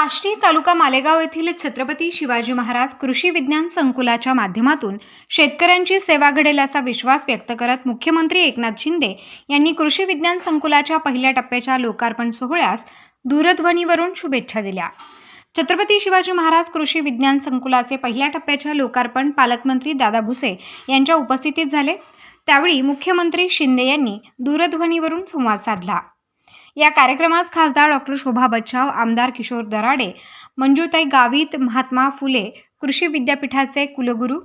साष्टी तालुका मालेगाव येथील छत्रपती शिवाजी महाराज कृषी विज्ञान संकुलाच्या माध्यमातून शेतकऱ्यांची सेवा घडेल असा विश्वास व्यक्त करत मुख्यमंत्री एकनाथ शिंदे यांनी कृषी विज्ञान संकुलाच्या पहिल्या टप्प्याच्या लोकार्पण सोहळ्यास दूरध्वनीवरून शुभेच्छा दिल्या. छत्रपती शिवाजी महाराज कृषी विज्ञान संकुलाचे पहिल्या टप्प्याच्या लोकार्पण पालकमंत्री दादा भुसे यांच्या उपस्थितीत झाले. त्यावेळी मुख्यमंत्री शिंदे यांनी दूरध्वनीवरून संवाद साधला. या कार्यक्रमात खासदार डॉक्टर शोभा बच्छाव आमदार किशोर दराडे मंजूताई गावित महात्मा फुले कृषी विद्यापीठाचे कुलगुरू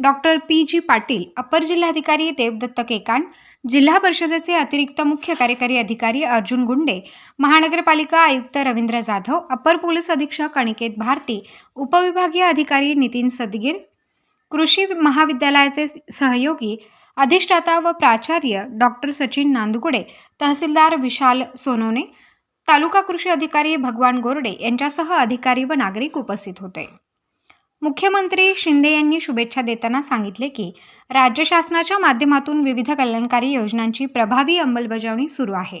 डॉक्टर पी जी पाटील अपर जिल्हाधिकारी देवदत्त केकान जिल्हा परिषदेचे अतिरिक्त मुख्य कार्यकारी अधिकारी अर्जुन गुंडे महानगरपालिका आयुक्त रवींद्र जाधव अपर पोलीस अधीक्षक अनिकेत भारती उपविभागीय अधिकारी नितीन सदगीर कृषी महाविद्यालयाचे सहयोगी अधिष्ठाता व प्राचार्य डॉक्टर सचिन नांदगुडे तहसीलदार विशाल सोनवणे तालुका कृषी अधिकारी भगवान गोरडे यांच्यासह अधिकारी व नागरिक उपस्थित होते. मुख्यमंत्री शिंदे यांनी शुभेच्छा देताना सांगितले की राज्य शासनाच्या माध्यमातून विविध कल्याणकारी योजनांची प्रभावी अंमलबजावणी सुरू आहे.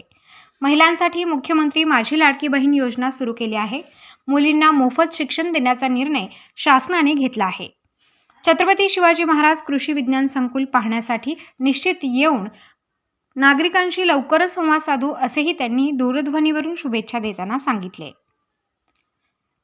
महिलांसाठी मुख्यमंत्री माझी लाडकी बहीण योजना सुरू केली आहे. मुलींना मोफत शिक्षण देण्याचा निर्णय शासनाने घेतला आहे. छत्रपती शिवाजी महाराज कृषी विज्ञान संकुल पाहण्यासाठी निश्चित येऊन नागरिकांशी लवकरच संवाद साधू असेही त्यांनी दूरध्वनीवरून शुभेच्छा देताना सांगितले.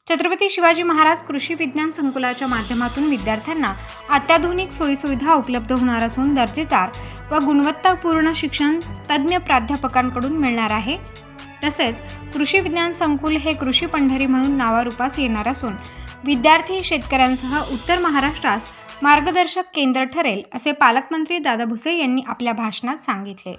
छत्रपती शिवाजी महाराज कृषी विज्ञान संकुलाच्या माध्यमातून विद्यार्थ्यांना अत्याधुनिक सोयीसुविधा उपलब्ध होणार असून दर्जेदार व गुणवत्तापूर्ण शिक्षण तज्ज्ञ प्राध्यापकांकडून मिळणार आहे. तसेच कृषी विज्ञान संकुल हे कृषी पंढरी म्हणून नावारूपास येणार असून विद्यार्थी शेतकऱ्यांसह उत्तर महाराष्ट्रास मार्गदर्शक केंद्र ठरेल असे पालकमंत्री दादा भुसे यांनी आपल्या भाषणात सांगितले.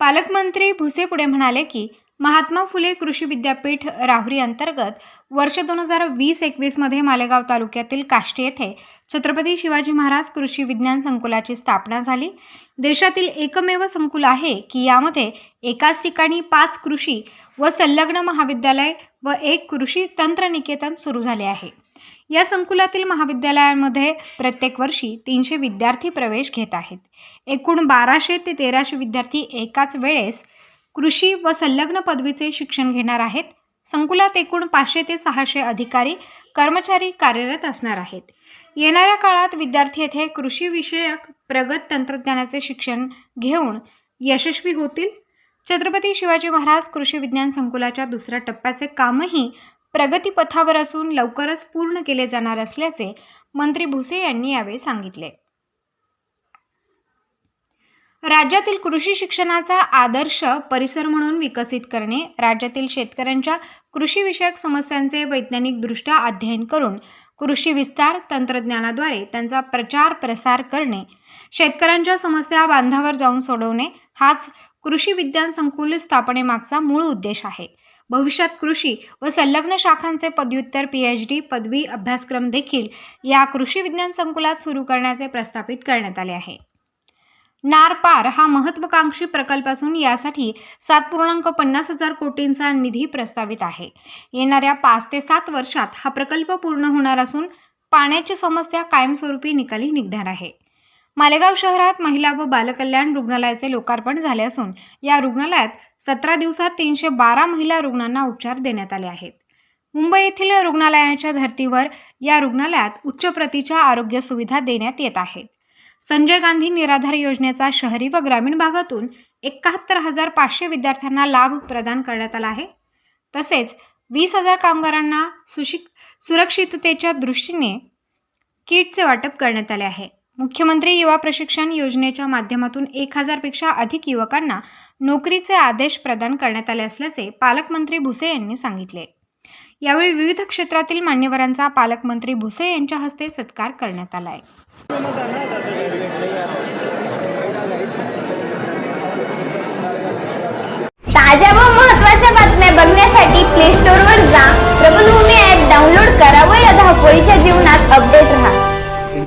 पालकमंत्री भुसे पुढे म्हणाले की महात्मा फुले कृषी विद्यापीठ राहुरी अंतर्गत वर्ष दोन हजार वीस एकवीसमध्ये मालेगाव तालुक्यातील काष्टी येथे छत्रपती शिवाजी महाराज कृषी विज्ञान संकुलाची स्थापना झाली. देशातील एकमेव संकुल आहे की यामध्ये एकाच ठिकाणी पाच कृषी व संलग्न महाविद्यालय व एक कृषी तंत्रनिकेतन सुरू झाले आहे. या संकुलातील महाविद्यालयांमध्ये प्रत्येक वर्षी तीनशे विद्यार्थी प्रवेश घेत आहेत. एकूण बाराशे ते तेराशे विद्यार्थी एकाच वेळेस कृषी व संलग्न पदवीचे शिक्षण घेणार आहेत. संकुलात एकूण पाचशे ते सहाशे अधिकारी कर्मचारी कार्यरत असणार आहेत. येणाऱ्या काळात विद्यार्थी येथे कृषीविषयक प्रगत तंत्रज्ञानाचे शिक्षण घेऊन यशस्वी होतील. छत्रपती शिवाजी महाराज कृषी विज्ञान संकुलाच्या दुसऱ्या टप्प्याचे कामही प्रगतीपथावर असून लवकरच पूर्ण केले जाणार असल्याचे मंत्री भुसे यांनी यावेळी सांगितले. राज्यातील कृषी शिक्षणाचा आदर्श परिसर म्हणून विकसित करणे राज्यातील शेतकऱ्यांच्या कृषीविषयक समस्यांचे वैज्ञानिकदृष्ट्या अध्ययन करून कृषी विस्तार तंत्रज्ञानाद्वारे त्यांचा प्रचार प्रसार करणे शेतकऱ्यांच्या समस्या बांधावर जाऊन सोडवणे हाच कृषी विज्ञान संकुल स्थापनेमागचा मूळ उद्देश आहे. भविष्यात कृषी व संलग्न शाखांचे पदव्युत्तर पी एच डी पदवी अभ्यासक्रम देखील या कृषी विज्ञान संकुलात सुरू करण्याचे प्रस्थापित करण्यात आले आहे. नारपार हा महत्वाकांक्षी प्रकल्प असून यासाठी सात पूर्णांक पन्नास हजार कोटींचा निधी प्रस्तावित आहे. येणाऱ्या पाच ते सात वर्षात हा प्रकल्प पूर्ण होणार असून पाण्याची समस्या कायमस्वरूपी निकाली निघणार आहे. मालेगाव शहरात महिला व बालकल्याण रुग्णालयाचे लोकार्पण झाले असून या रुग्णालयात सतरा दिवसात तीनशे बारा महिला रुग्णांना उपचार देण्यात आले आहेत. मुंबई येथील रुग्णालयाच्या धर्तीवर या रुग्णालयात उच्च प्रतीच्या आरोग्य सुविधा देण्यात येत आहेत. संजय गांधी निराधार योजनेचा शहरी व ग्रामीण भागातून एकाहत्तर हजार पाचशे विद्यार्थ्यांना लाभ प्रदान करण्यात आला आहे. तसेच वीस हजार कामगारांना सुशिक सुरक्षिततेच्या दृष्टीने किटचे वाटप करण्यात आले आहे. मुख्यमंत्री युवा प्रशिक्षण योजनेच्या माध्यमातून एक हजारपेक्षा अधिक युवकांना नोकरीचे आदेश प्रदान करण्यात आले असल्याचे पालकमंत्री भुसे यांनी सांगितले. यावेळी विविध क्षेत्रातील मान्यवरांचा पालकमंत्री भुसे यांच्या हस्ते सत्कार करण्यात आला ताज्या व महत्त्वाच्या बातम्या बघण्यासाठी प्ले स्टोअर वर जा. प्रबलभूमी ऍप डाउनलोड करा व या धावपळीच्या जीवनात अपडेट राहा.